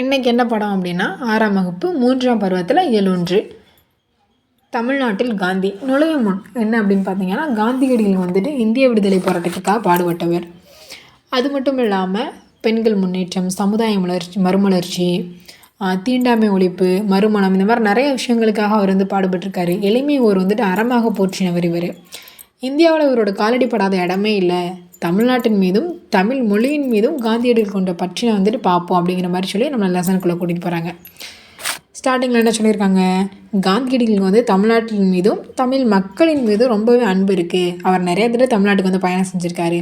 இன்றைக்கி என்ன படம் அப்படின்னா ஆறாம் வகுப்பு மூன்றாம் பருவத்தில் எழுன்று தமிழ்நாட்டில் காந்தி. நுழைய முன் என்ன அப்படின்னு பார்த்தீங்கன்னா காந்தியடிகள் வந்துட்டு இந்திய விடுதலை போராட்டத்துக்காக பாடுபட்டவர். அது மட்டும் இல்லாமல் பெண்கள் முன்னேற்றம் சமுதாய வளர்ச்சி மறுமலர்ச்சி தீண்டாமை ஒழிப்பு மறுமணம் இந்த மாதிரி நிறைய விஷயங்களுக்காக அவர் வந்து பாடுபட்டிருக்காரு. எளிமை ஓர் வந்துட்டு அறமாக போற்றினவர் இவர். இந்தியாவில் இவரோட காலடி படாத இடமே இல்லை. தமிழ்நாட்டின் மீதும் தமிழ் மொழியின் மீதும் காந்தியடிகள் கொண்ட பற்றினை வந்துட்டு பார்ப்போம் அப்படிங்கிற மாதிரி சொல்லி நம்ம லெசனுக்குள்ளே கூட்டிகிட்டு போகிறாங்க ஸ்டார்டிங்கில் என்ன சொல்லியிருக்காங்க? காந்தியடிகளுக்கு வந்து தமிழ்நாட்டின் மீதும் தமிழ் மக்களின் மீதும் ரொம்பவே அன்பு இருக்குது அவர் நிறைய தடவை தமிழ்நாட்டுக்கு வந்து பயணம் செஞ்சுருக்காரு.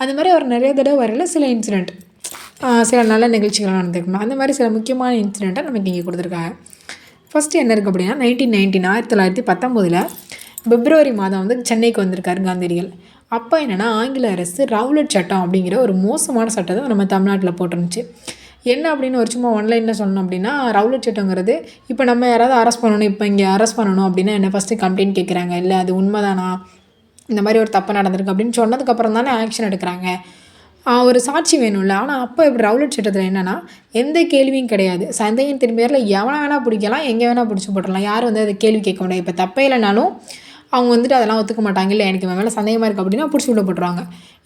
அந்த மாதிரி அவர் நிறைய தடவை வரையில் சில இன்சிடெண்ட் சில நல்ல நிகழ்ச்சிகள்லாம் நடந்திருக்கணும் அந்த மாதிரி சில முக்கியமான இன்சிடெண்ட்டை நமக்கு இங்கே கொடுத்துருக்காங்க. ஃபஸ்ட்டு என்ன இருக்குது அப்படின்னா நைன்டீன் நைன்டீன் ஆயிரத்தி தொள்ளாயிரத்தி பத்தொம்போதில் பிப்ரவரி மாதம் வந்து சென்னைக்கு வந்திருக்காரு காந்தியடிகள். அப்போ என்னென்னா ஆங்கில அரசு ரவுலட் சட்டம் அப்படிங்கிற ஒரு மோசமான சட்டத்தை நம்ம தமிழ்நாட்டில் போட்டிருந்துச்சு. என்ன அப்படின்னு ஒரு சும்மா ஒன்லைனில் சொல்லணும் அப்படின்னா ரவுலட் சட்டங்கிறது இப்போ நம்ம யாராவது அரெஸ்ட் பண்ணணும் இப்போ இங்கே அரெஸ்ட் பண்ணணும் அப்படின்னா என்ன ஃபஸ்ட்டு கம்ப்ளைண்ட் கேட்குறாங்க இல்லை அது உண்மைதானா? இந்த மாதிரி ஒரு தப்பு நடந்திருக்கு அப்படின்னு சொன்னதுக்கப்புறம் தானே ஆக்ஷன் எடுக்கிறாங்க. ஒரு சாட்சி வேணும்ல. ஆனால் அப்போ இப்படி ரவுலட் சட்டத்தில் என்னென்னா எந்த கேள்வியும் கிடையாது. சந்தேகத்தின் பேரில் எவனை வேணால் பிடிக்கலாம் எங்கே வேணால் பிடிச்சி போட்டுடலாம். யாரும் வந்து அதை கேள்வி கேட்க முடியாது இப்போ தப்பே இல்லைனாலும் அவங்க வந்துட்டு அதெல்லாம் ஒத்துக்க மாட்டாங்க. இல்லை எனக்கு இவன் மேலே சந்தேகமாக இருக்குது அப்படின்னா பிடிச்சி உள்ள போட்டுருவாங்க.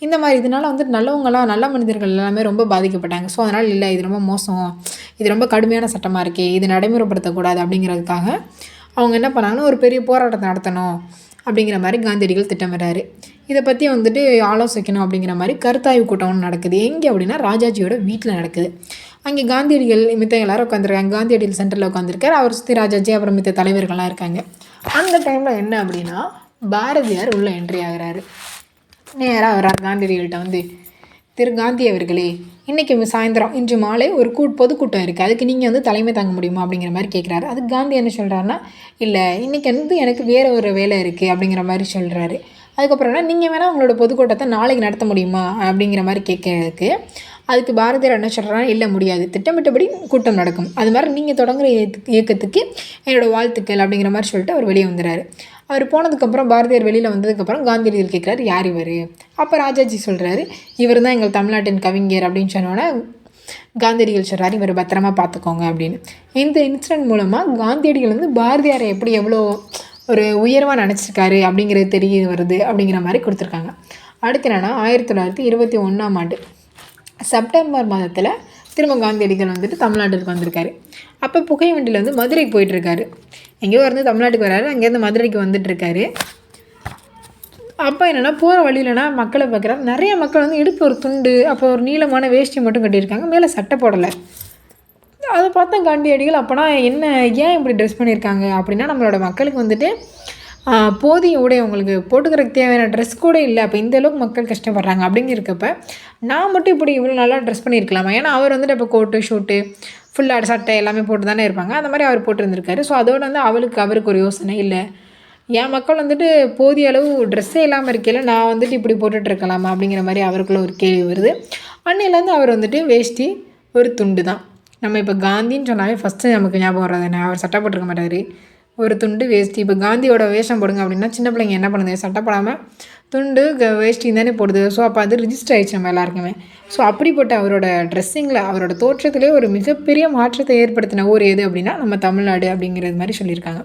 இந்த மாதிரி இதனால் வந்துட்டு நல்லவங்களாம் நல்ல மனிதர்கள் எல்லாமே ரொம்ப பாதிக்கப்பட்டாங்க. ஸோ அதனால் இல்லை இது ரொம்ப மோசம். இது ரொம்ப கடுமையான சட்டமாக இருக்கே. இது நடைமுறைப்படுத்தக்கூடாது அப்படிங்கிறதுக்காக அவங்க என்ன பண்ணாங்கன்னா ஒரு பெரிய போராட்டத்தை நடத்தணும் அப்படிங்கிற மாதிரி காந்தியடிகள் திட்டமிடுறாரு இதை பற்றி வந்துட்டு ஆலோசிக்கணும் அப்படிங்கிற மாதிரி கருத்தாய்வு கூட்டம் ஒன்று நடக்குது. எங்கே அப்படின்னா ராஜாஜியோட வீட்டில் நடக்குது. அங்கே காந்தியடிகள் மித்த எல்லாரும் உட்காந்துருக்காங்க காந்தியடிகள் சென்டரில் உட்காந்துருக்கார் அவர் சுற்றி ராஜாஜி அப்புறம் மித்த தலைவர்கள்லாம் இருக்காங்க. அந்த டைமில் என்ன அப்படின்னா பாரதியார் உள்ளே என்ட்ரி ஆகிறாரு. நேராக வர்றார் காந்தியடிகள்கிட்ட வந்து திரு காந்தி அவர்களே இன்றைக்கி சாயந்தரம் இன்று மாலை ஒரு கூ பொதுக்கூட்டம் இருக்குது அதுக்கு நீங்கள் வந்து தலைமை தாங்க முடியுமா? அப்படிங்கிற மாதிரி கேட்குறாரு அதுக்கு காந்தி என்ன சொல்கிறாருன்னா இல்லை இன்றைக்கி வந்து எனக்கு வேறு ஒரு வேலை இருக்குது அப்படிங்கிற மாதிரி சொல்கிறாரு அதுக்கப்புறம்னா நீங்கள் வேணால் உங்களோட பொதுக்கூட்டத்தை நாளைக்கு நடத்த முடியுமா? அப்படிங்கிற மாதிரி கேட்கறதுக்கு அதுக்கு பாரதியார் என்ன சொல்கிறாரு இல்லை முடியாது. திட்டமிட்டபடி கூட்டம் நடக்கும். அது மாதிரி நீங்கள் தொடங்குற இயக்கத்துக்கு என்னோடய வாழ்த்துக்கள் அப்படிங்கிற மாதிரி சொல்லிட்டு அவர் வெளியே வந்துடுறாரு அவர் போனதுக்கப்புறம் பாரதியார் வெளியில் வந்ததுக்கப்புறம் காந்தியடிகள் கேட்குறாரு யார் இவர்? அப்போ ராஜாஜி சொல்கிறாரு இவர் தான் எங்கள் தமிழ்நாட்டின் கவிஞர். அப்படின்னு சொன்னோன்னே காந்தியடிகள் சொல்கிறாரு இவர் பத்திரமா பார்த்துக்கோங்க அப்படின்னு. இந்த இன்சிடென்ட் மூலமாக காந்தியடிகள் வந்து பாரதியாரை எப்படி எவ்வளோ ஒரு உயர்வாக நினச்சிருக்காரு அப்படிங்கிறது தெரிய வருது அப்படிங்கிற மாதிரி கொடுத்துருக்காங்க. அடுத்து என்னென்னா ஆயிரத்தி தொள்ளாயிரத்தி இருபத்தி ஒன்றாம் ஆண்டு செப்டம்பர் மாதத்தில் திரும்ப காந்தியடிகள் வந்துட்டு தமிழ்நாட்டுக்கு வந்திருக்காரு. அப்போ புகை வண்டியில் வந்து மதுரைக்கு போயிட்டுருக்காரு. எங்கேயோ இருந்து தமிழ்நாட்டுக்கு வராரு அங்கேருந்து மதுரைக்கு வந்துட்டுருக்காரு. அப்போ என்னென்னா போகிற வழியிலனா மக்களை பார்க்குறாரு நிறைய மக்கள் வந்து இடுப்பு ஒரு துண்டு அப்போ ஒரு நீளமான வேஷ்டி மட்டும் கட்டியிருக்காங்க மேலே சட்டை போடலை. அதை பார்த்தா காந்தியடிகள் அப்போனா என்ன ஏன் இப்படி ட்ரெஸ் பண்ணியிருக்காங்க? அப்படின்னா நம்மளோட மக்களுக்கு வந்துட்டு போதிய உடை உங்களுக்கு போட்டுக்கிறதுக்கு தேவையான ட்ரெஸ் கூட இல்லை. அப்போ இந்த அளவுக்கு மக்கள் கஷ்டப்படுறாங்க. அப்படிங்கிறக்கப்ப நான் மட்டும் இப்படி இவ்வளோ நல்லா ட்ரெஸ் பண்ணியிருக்கலாமா? ஏன்னா அவர் வந்துட்டு இப்போ கோட்டு ஷூட்டு ஃபுல்லாக சட்டை எல்லாமே போட்டு தானே இருப்பாங்க. அந்த மாதிரி அவர் போட்டிருந்திருக்காரு. ஸோ அதோட வந்து அவளுக்கு அவருக்கு ஒரு யோசனை இல்லை. என் மக்கள் வந்துட்டு போதிய அளவு ட்ரெஸ்ஸே இல்லாமல் இருக்கையில் நான் வந்துட்டு இப்படி போட்டுட்டு இருக்கலாமா அப்படிங்கிற மாதிரி அவருக்குள்ள ஒரு கேள்வி வருது. அன்னையிலேருந்து அவர் வந்துட்டு வேஷ்டி ஒரு துண்டு தான். நம்ம இப்போ காந்தின்னு சொன்னாலே ஃபஸ்ட்டு நமக்கு ஞாபகம் வர்றது என்ன அவர் சட்டை போட்டிருக்க மாட்டார். ஒரு துண்டு வேஷ்டி இப்போ காந்தியோட வேஷம் போடுங்க அப்படின்னா சின்ன பிள்ளைங்க என்ன பண்ணுது? சட்டை போடாமல் துண்டு வேஷ்டி தானே போடுது. ஸோ அப்போ அது ரிஜிஸ்டர் ஆயிடுச்சு நம்ம எல்லாருக்குமே. ஸோ அப்படிப்பட்ட அவரோட ட்ரெஸ்ஸிங்கில் அவரோட தோற்றத்திலே ஒரு மிகப்பெரிய மாற்றத்தை ஏற்படுத்தின ஊர் எது அப்படின்னா நம்ம தமிழ்நாடு அப்படிங்கிறது மாதிரி சொல்லியிருக்காங்க.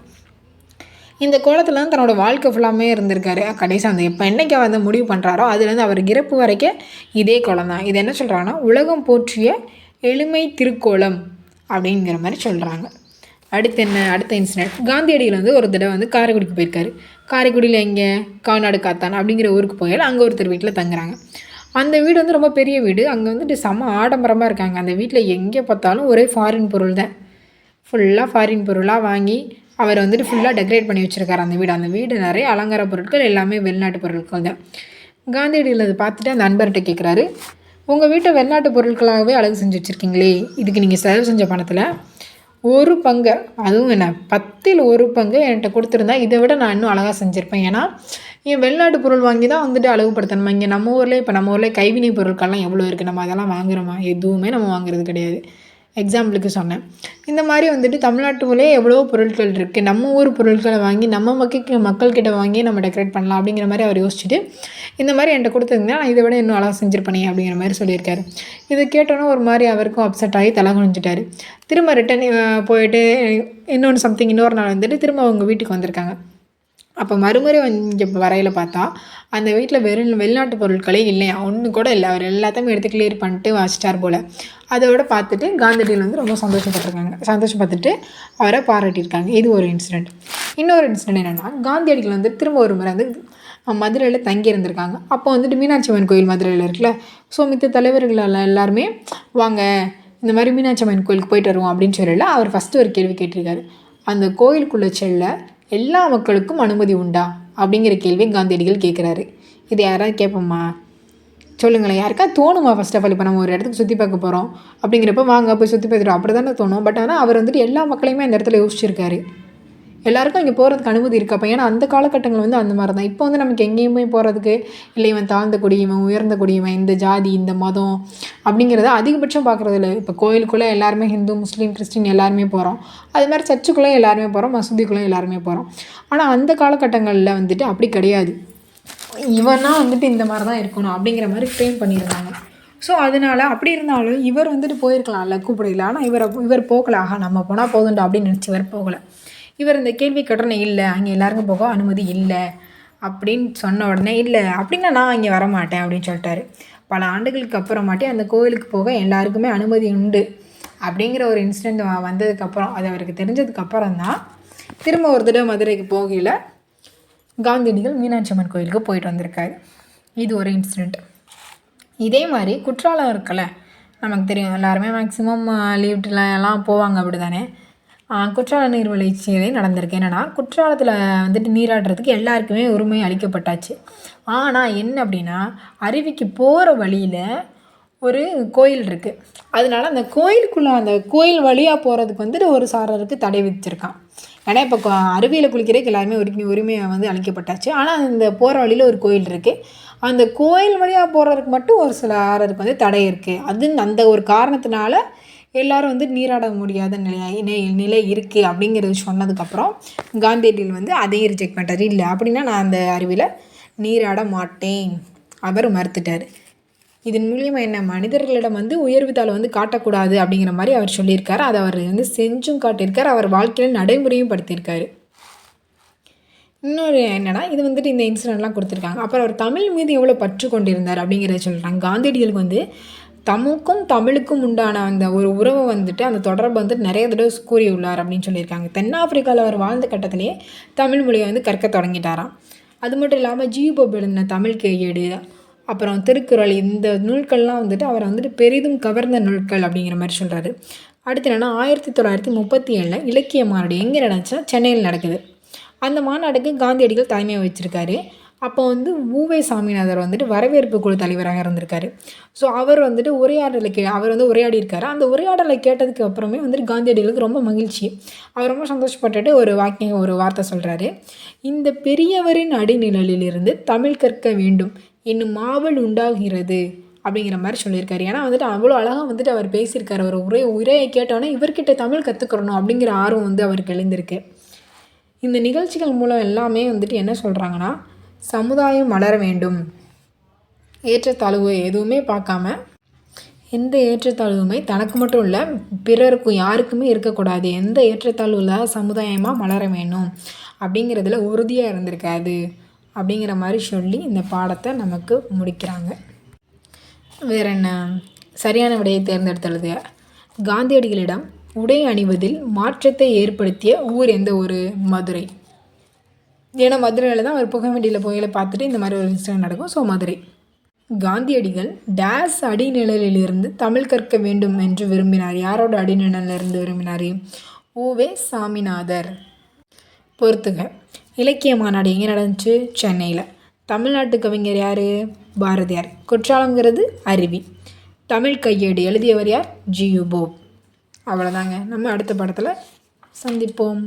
இந்த கோலத்தில் தான் தன்னோட வாழ்க்கை ஃபுல்லாமே இருந்திருக்காரு. கடைசி அந்த இப்போ என்றைக்கு வந்து முடிவு பண்ணுறாரோ அதுலேருந்து அவர் இறப்பு வரைக்கும் இதே கோலம் தான் இது என்ன சொல்கிறாங்கன்னா உலகம் போற்றிய எளிமை திருக்கோலம் அப்படிங்கிற மாதிரி சொல்கிறாங்க அடுத்து என்ன? அடுத்த இன்சிடென்ட் காந்தியடிகள் வந்து ஒரு தடவை வந்து காரைக்குடிக்கு போயிருக்காரு. காரைக்குடியில் எங்கே? காநாடு காத்தான் அப்படிங்கிற ஊருக்கு போயால் அங்கே ஒருத்தர் வீட்டில் தங்குறாங்க. அந்த வீடு வந்து ரொம்ப பெரிய வீடு. அங்கே வந்துட்டு செம்ம ஆடம்பரமாக இருக்காங்க. அந்த வீட்டில் எங்கே பார்த்தாலும் ஒரே ஃபாரின் பொருள் தான். ஃபுல்லாக ஃபாரின் பொருளாக வாங்கி அவர் வந்துட்டு ஃபுல்லாக டெக்கரேட் பண்ணி வச்சுருக்காரு அந்த வீடு. அந்த வீடு நிறைய அலங்கார பொருட்கள் எல்லாமே வெளிநாட்டு பொருட்கள் தான். காந்தியடிகள் அதை பார்த்துட்டு அந்த நண்பர்கிட்ட கேட்குறாரு உங்கள் வீட்டை வெளிநாட்டு பொருட்களாகவே அழகு செஞ்சு வச்சுருக்கீங்களே இதுக்கு நீங்கள் செலவு செஞ்ச பணத்தில் ஒரு பங்கு அதுவும் என்ன பத்தில் ஒரு பங்கு என்கிட்ட கொடுத்துருந்தா இதை விட நான் இன்னும் அழகாக செஞ்சுருப்பேன். ஏன்னா என் வெளிநாட்டு பொருள் வாங்கி தான் வந்துட்டு அழகுபடுத்தணுமா? இங்கே நம்ம ஊரில் இப்போ நம்ம ஊரில் கைவினை பொருட்கள்லாம் எவ்வளோ இருக்குது நம்ம அதெல்லாம் வாங்குகிறோமா எதுவுமே நம்ம வாங்குறது கிடையாது. எக்ஸாம்பிளுக்கு சொன்னேன். இந்த மாதிரி வந்துட்டு தமிழ்நாட்டுக்குள்ளே எவ்வளோ பொருட்கள் இருக்குது நம்ம ஊர் பொருட்களை வாங்கி நம்ம மக்களுக்கு மக்கள்கிட்ட வாங்கி நம்ம டெக்கரேட் பண்ணலாம் அப்படிங்கிற மாதிரி அவர் யோசிச்சுட்டு இந்த மாதிரி என்கிட்ட கொடுத்துருந்தா நான் இதை விட இன்னும் அழகாக செஞ்சுருப்பேனே அப்படிங்கிற மாதிரி சொல்லியிருக்காரு. இதை கேட்டோன்னே ஒரு மாதிரி அவருக்கும் அப்செட் ஆகி தலை குனிஞ்சிட்டாரு. திரும்ப ரிட்டன் போயிட்டு இன்னொன்று சம்திங் இன்னொரு நாள் வந்துட்டு திரும்ப அவங்க வீட்டுக்கு வந்திருக்காங்க. அப்போ மறுமுறை இங்கே வரையில் பார்த்தா அந்த வீட்டில் வெறும் வெளிநாட்டு பொருட்களே இல்லையா ஒன்று கூட இல்லை. அவர் எல்லாத்தையுமே எடுத்து கிளியர் பண்ணிட்டு வச்சிட்டார் போல். அதோட பார்த்துட்டு காந்தியடிகள் வந்து ரொம்ப சந்தோஷப்பட்டிருக்காங்க. சந்தோஷப்பட்டுட்டு அவரை பாராட்டியிருக்காங்க. இது ஒரு இன்சிடெண்ட் இன்னொரு இன்சிடெண்ட் என்னென்னா காந்தியடிகள் வந்து திரும்ப ஒரு முறை வந்து மதுரையில் தங்கி இருந்திருக்காங்க. அப்போ வந்துட்டு மீனாட்சி அம்மன் கோயில் மதுரையில் இருக்குல்ல. ஸோ மித்த தலைவர்கள் எல்லாருமே வாங்க இந்த மாதிரி மீனாட்சி அம்மன் கோயிலுக்கு போயிட்டு வருவோம் அப்படின்னு சொல்லல. அவர் ஃபஸ்ட்டு ஒரு கேள்வி கேட்டிருக்காரு. அந்த கோயிலுக்குள்ளே செல்ல எல்லா மக்களுக்கும் அனுமதி உண்டா? அப்படிங்கிற கேள்வி காந்தியடிகள் கேட்குறாரு. இது யாராவது கேட்போம்மா சொல்லுங்களேன். யாருக்கா தோணுமா ஃபஸ்ட் ஆஃப் ஆல் இப்போ நம்ம ஒரு இடத்துக்கு சுற்றி பார்க்க போகிறோம் அப்படிங்கிறப்ப வாங்க போய் சுற்றி பார்த்துட்டு அப்படி தானே தோணும். பட் ஆனால் அவர் வந்துட்டு எல்லா மக்களையுமே அந்த இடத்துல யோசிச்சிருக்காரு. எல்லாருக்கும் அங்கே போகிறதுக்கு அனுமதி இருக்கு. அப்போ ஏன்னா அந்த காலகட்டங்கள் வந்து அந்த மாதிரி தான் இப்போ வந்து நமக்கு எங்கேயுமே போகிறதுக்கு இல்லை இவன் தாழ்ந்த குடியவன் உயர்ந்த குடியவன் இந்த ஜாதி இந்த மதம் அப்படிங்கிறத அதிகபட்சம் பார்க்குறது இல்லை. இப்போ கோயிலுக்குள்ளே எல்லாருமே ஹிந்து முஸ்லீம் கிறிஸ்டின் எல்லாருமே போகிறோம் அது மாதிரி சர்ச்சுக்குள்ளே எல்லாருமே போகிறோம் மசூதிக்குள்ளே எல்லாருமே போகிறோம் ஆனால் அந்த காலகட்டங்களில் வந்துட்டு அப்படி கிடையாது. இவனா வந்துட்டு இந்த மாதிரி தான் இருக்கணும் அப்படிங்கிற மாதிரி ஃப்ரேம் பண்ணியிருந்தாங்க. ஸோ அதனால் அப்படி இருந்தாலும் இவர் வந்துட்டு போயிருக்கலாம்ல கூப்பிடல. ஆனால் இவரை இவர் போகல. ஆஹா நம்ம போனால் போதுண்டா அப்படின்னு நினச்சி இவர் போகலை. இவர் இந்த கேள்வி கேட்டோன்னே இல்லை அங்கே எல்லாருக்கும் போக அனுமதி இல்லை. அப்படின்னு சொன்ன உடனே இல்லை அப்படின்னா நான் இங்கே வரமாட்டேன் அப்படின்னு சொல்லிட்டாரு. பல ஆண்டுகளுக்கு அப்புறமாட்டி அந்த கோவிலுக்கு போக எல்லாருக்குமே அனுமதி உண்டு அப்படிங்கிற ஒரு இன்சிடெண்ட் வந்ததுக்கப்புறம் அது அவருக்கு தெரிஞ்சதுக்கப்புறம் தான் திரும்ப ஒரு தடவை மதுரைக்கு போகையில் காந்தியடிகள் மீனாட்சி அம்மன் கோயிலுக்கு போயிட்டு வந்திருக்காரு. இது ஒரு இன்சிடெண்ட் இதே மாதிரி குற்றாலம் இருக்கல நமக்கு தெரியும் எல்லாருமே மேக்ஸிமம் லீவ்ல எல்லாம் போவாங்க அப்படி தானே குற்றால நீர்வீழ்ச்சியிலே நடந்திருக்கு. என்னென்னா குற்றாலத்தில் வந்துட்டு நீராடுறதுக்கு எல்லாருக்குமே உரிமை அளிக்கப்பட்டாச்சு. ஆனால் என்ன அப்படின்னா அருவிக்கு போகிற வழியில் ஒரு கோயில் இருக்குது அதனால அந்த கோயிலுக்குள்ளே அந்த கோயில் வழியாக போகிறதுக்கு வந்துட்டு ஒரு சாரருக்கு தடை விதிச்சிருக்கான். ஏன்னா இப்போ அருவியில் குளிக்கிறதுக்கு எல்லாருமே உரிமை உரிமையை வந்து அளிக்கப்பட்டாச்சு. ஆனால் அந்த போகிற வழியில் ஒரு கோயில் இருக்குது அந்த கோயில் வழியாக போகிறதுக்கு மட்டும் ஒரு சில ஆறருக்கு வந்து தடை இருக்குது அது அந்த ஒரு காரணத்தினால எல்லோரும் வந்து நீராட முடியாத நிலை நிலை இருக்குது அப்படிங்கிறது சொன்னதுக்கப்புறம் காந்தியடிகள் வந்து அதையும் ரிஜெக்ட் பண்ணிட்டார். இல்லை அப்படின்னா நான் அந்த அறிவியில் நீராட மாட்டேன். அவர் மறுத்துட்டார். இதன் மூலியமாக என்ன? மனிதர்களிடம் வந்து உயர்வு வந்து காட்டக்கூடாது அப்படிங்கிற மாதிரி அவர் சொல்லியிருக்காரு. அதை அவர் வந்து செஞ்சும் காட்டியிருக்கார். அவர் வாழ்க்கையில் நடைமுறையும் படுத்தியிருக்காரு. இன்னொரு என்னென்னா இது வந்துட்டு இந்த இன்சிடென்ட்லாம் கொடுத்துருக்காங்க. அப்புறம் அவர் தமிழ் மீது எவ்வளோ பற்று கொண்டிருந்தார் அப்படிங்கிறத சொல்கிறாங்க காந்தியடிகளுக்கு வந்து தமக்கும் தமிழுக்கும் உண்டான அந்த ஒரு உறவை வந்துட்டு அந்த தொடர்பு வந்துட்டு நிறைய தடவை கூறியுள்ளார் அப்படின்னு சொல்லியிருக்காங்க. தென்னாப்பிரிக்காவில் அவர் வாழ்ந்த கட்டத்திலேயே தமிழ் மொழியை வந்து கற்க தொடங்கிட்டாராம். அது மட்டும் இல்லாமல் ஜீவபோப் எழுதின தமிழ் கையேடு அப்புறம் திருக்குறள் இந்த நூல்கள்லாம் வந்துட்டு அவரை வந்துட்டு பெரிதும் கவர்ந்த நூல்கள் அப்படிங்கிற மாதிரி சொல்கிறாரு அடுத்து என்னென்னா ஆயிரத்தி தொள்ளாயிரத்தி முப்பத்தி ஏழில் இலக்கிய மாநாடு எங்கே நடந்துச்சா? சென்னையில் நடக்குது. அந்த மாநாடுக்கு காந்தியடிகள் தலைமையை வச்சுருக்காரு. அப்போ வந்து ஊவே சாமிநாதர் வந்துட்டு வரவேற்பு குழு தலைவராக இருந்திருக்காரு. ஸோ அவர் வந்துட்டு உரையாடலை கே அவர் வந்து உரையாடியிருக்காரு. அந்த உரையாடலை கேட்டதுக்கு அப்புறமே வந்துட்டு காந்தியடிகளுக்கு ரொம்ப மகிழ்ச்சி. அவர் ரொம்ப சந்தோஷப்பட்டுட்டு ஒரு வாக்கியம் ஒரு வார்த்தை சொல்கிறாரு இந்த பெரியவரின் அடிநிழலிலிருந்து தமிழ் கற்க வேண்டும். என்னும் மாவல் உண்டாகிறது. அப்படிங்கிற மாதிரி சொல்லியிருக்காரு. ஏன்னா வந்துட்டு அவ்வளோ அழகாக வந்துட்டு அவர் பேசியிருக்காரு. அவர் உரை உரையை கேட்டோன்னே இவர்கிட்ட தமிழ் கற்றுக்கிறணும் அப்படிங்கிற ஆர்வம் வந்து அவருக்கு எழுந்திருக்கு. இந்த நிகழ்ச்சிகள் மூலம் எல்லாமே வந்துட்டு என்ன சொல்கிறாங்கன்னா சமுதாயம் வளர வேண்டும். ஏற்றத்தாழ்வு எதுவுமே பார்க்காம எந்த ஏற்றத்தாழ்வுமே தனக்கு மட்டும் இல்லை பிறருக்கும் யாருக்குமே இருக்கக்கூடாது. எந்த ஏற்றத்தாழ்வு இல்லாத சமுதாயமாக வளர வேணும் அப்படிங்கிறதுல உறுதியாக இருந்திருக்காது. அப்படிங்கிற மாதிரி சொல்லி இந்த பாடத்தை நமக்கு முடிக்கிறாங்க. வேற என்ன? சரியான விடையை தேர்ந்தெடுத்துள்ளது காந்தியடிகளிடம் உடை அணிவதில் மாற்றத்தை ஏற்படுத்திய ஊர் எந்த ஒரு மதுரை. ஏன்னா மதுரையில் தான் அவர் புகவண்டியில் புகையில பார்த்துட்டு இந்த மாதிரி ஒரு இன்சிடென்ட் நடக்கும். ஸோ மதுரை. காந்தியடிகள் டேஸ் அடிநிழலிலிருந்து தமிழ் கற்க வேண்டும் என்று விரும்பினார். யாரோட அடிநிழலிருந்து விரும்பினார்? ஓவே சாமிநாதர். பொறுத்துக. இலக்கிய மாநாடு எங்கே நடந்துச்சு? சென்னையில். தமிழ்நாட்டு கவிஞர் யார்? பாரதியார். குற்றாலங்கிறது அருவி. தமிழ் கையேடு எழுதியவர் யார்? G U Pope. அவ்வளோதாங்க நம்ம அடுத்த படத்தில் சந்திப்போம்.